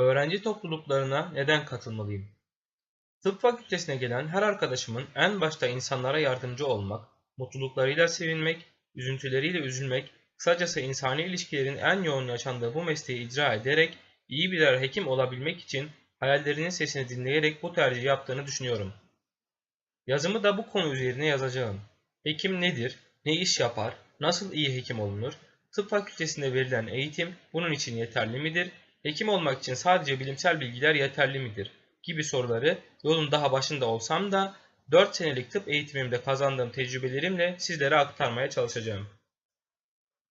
Öğrenci topluluklarına neden katılmalıyım? Tıp fakültesine gelen her arkadaşımın en başta insanlara yardımcı olmak, mutluluklarıyla sevinmek, üzüntüleriyle üzülmek, kısacası insani ilişkilerin en yoğun yaşandığı bu mesleği icra ederek iyi birer hekim olabilmek için hayallerinin sesini dinleyerek bu tercihi yaptığını düşünüyorum. Yazımı da bu konu üzerine yazacağım. Hekim nedir? Ne iş yapar? Nasıl iyi hekim olunur? Tıp fakültesinde verilen eğitim bunun için yeterli midir? Hekim olmak için sadece bilimsel bilgiler yeterli midir? Gibi soruları yolun daha başında olsam da 4 senelik tıp eğitimimde kazandığım tecrübelerimle sizlere aktarmaya çalışacağım.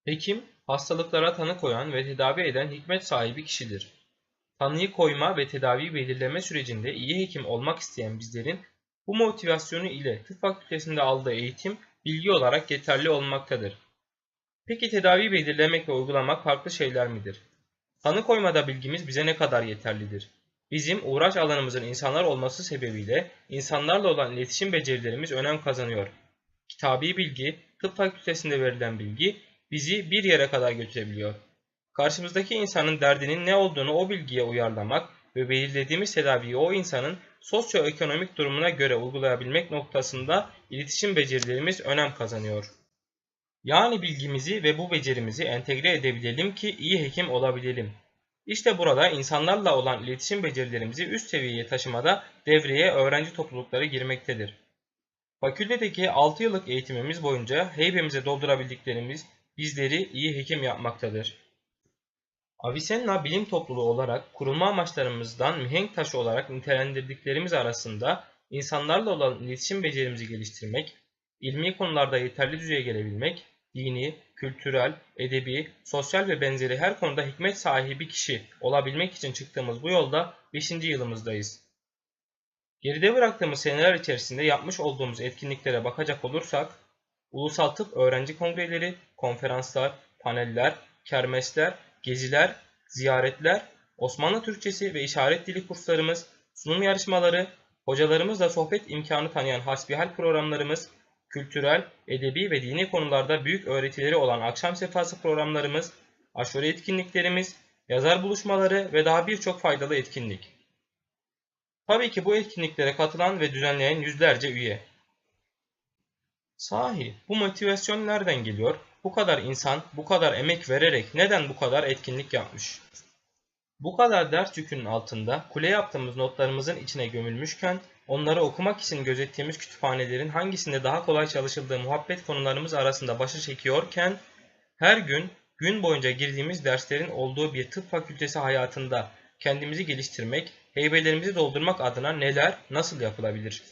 Hekim, hastalıklara tanı koyan ve tedavi eden hikmet sahibi kişidir. Tanıyı koyma ve tedavi belirleme sürecinde iyi hekim olmak isteyen bizlerin bu motivasyonu ile tıp fakültesinde aldığı eğitim bilgi olarak yeterli olmaktadır. Peki tedavi belirlemek ve uygulamak farklı şeyler midir? Tanı koymada bilgimiz bize ne kadar yeterlidir? Bizim uğraş alanımızın insanlar olması sebebiyle insanlarla olan iletişim becerilerimiz önem kazanıyor. Kitabi bilgi, tıp fakültesinde verilen bilgi bizi bir yere kadar götürebiliyor. Karşımızdaki insanın derdinin ne olduğunu o bilgiye uyarlamak ve belirlediğimiz tedaviyi o insanın sosyoekonomik durumuna göre uygulayabilmek noktasında iletişim becerilerimiz önem kazanıyor. Yani bilgimizi ve bu becerimizi entegre edebilelim ki iyi hekim olabilelim. İşte burada insanlarla olan iletişim becerilerimizi üst seviyeye taşımada devreye öğrenci toplulukları girmektedir. Fakültedeki 6 yıllık eğitimimiz boyunca heybemize doldurabildiklerimiz bizleri iyi hekim yapmaktadır. Avicenna bilim topluluğu olarak kurulma amaçlarımızdan mihenk taşı olarak nitelendirdiklerimiz arasında insanlarla olan iletişim becerimizi geliştirmek, ilmi konularda yeterli düzeye gelebilmek, dini, kültürel, edebi, sosyal ve benzeri her konuda hikmet sahibi kişi olabilmek için çıktığımız bu yolda 5. yılımızdayız. Geride bıraktığımız seneler içerisinde yapmış olduğumuz etkinliklere bakacak olursak, Ulusal Tıp Öğrenci Kongreleri, konferanslar, paneller, kermesler, geziler, ziyaretler, Osmanlı Türkçesi ve işaret dili kurslarımız, sunum yarışmaları, hocalarımızla sohbet imkanı tanıyan hasbihal programlarımız, kültürel, edebi ve dini konularda büyük öğretileri olan akşam sefası programlarımız, aşure etkinliklerimiz, yazar buluşmaları ve daha birçok faydalı etkinlik. Tabii ki bu etkinliklere katılan ve düzenleyen yüzlerce üye. Sahi bu motivasyon nereden geliyor? Bu kadar insan bu kadar emek vererek neden bu kadar etkinlik yapmış? Bu kadar ders yükünün altında kule yaptığımız notlarımızın içine gömülmüşken onları okumak için gözettiğimiz kütüphanelerin hangisinde daha kolay çalışıldığı muhabbet konularımız arasında başı çekiyorken her gün gün boyunca girdiğimiz derslerin olduğu bir tıp fakültesi hayatında kendimizi geliştirmek, heybelerimizi doldurmak adına neler, nasıl yapılabilir?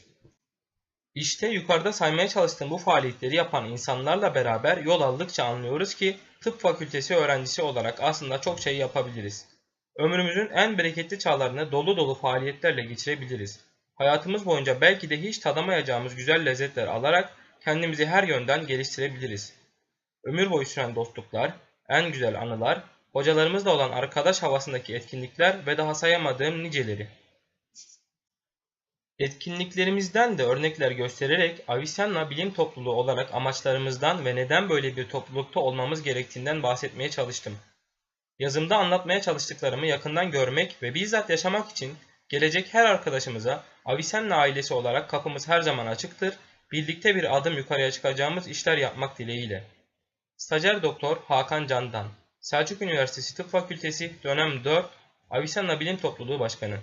İşte yukarıda saymaya çalıştığım bu faaliyetleri yapan insanlarla beraber yol aldıkça anlıyoruz ki tıp fakültesi öğrencisi olarak aslında çok şey yapabiliriz. Ömrümüzün en bereketli çağlarını dolu dolu faaliyetlerle geçirebiliriz. Hayatımız boyunca belki de hiç tadamayacağımız güzel lezzetler alarak kendimizi her yönden geliştirebiliriz. Ömür boyu süren dostluklar, en güzel anılar, hocalarımızla olan arkadaş havasındaki etkinlikler ve daha sayamadığım niceleri. Etkinliklerimizden de örnekler göstererek Avicenna bilim topluluğu olarak amaçlarımızdan ve neden böyle bir toplulukta olmamız gerektiğinden bahsetmeye çalıştım. Yazımda anlatmaya çalıştıklarımı yakından görmek ve bizzat yaşamak için gelecek her arkadaşımıza Avicenna ailesi olarak kapımız her zaman açıktır, birlikte bir adım yukarıya çıkacağımız işler yapmak dileğiyle. Stajyer Doktor Hakan Candan, Selçuk Üniversitesi Tıp Fakültesi Dönem 4, Avicenna Bilim Topluluğu Başkanı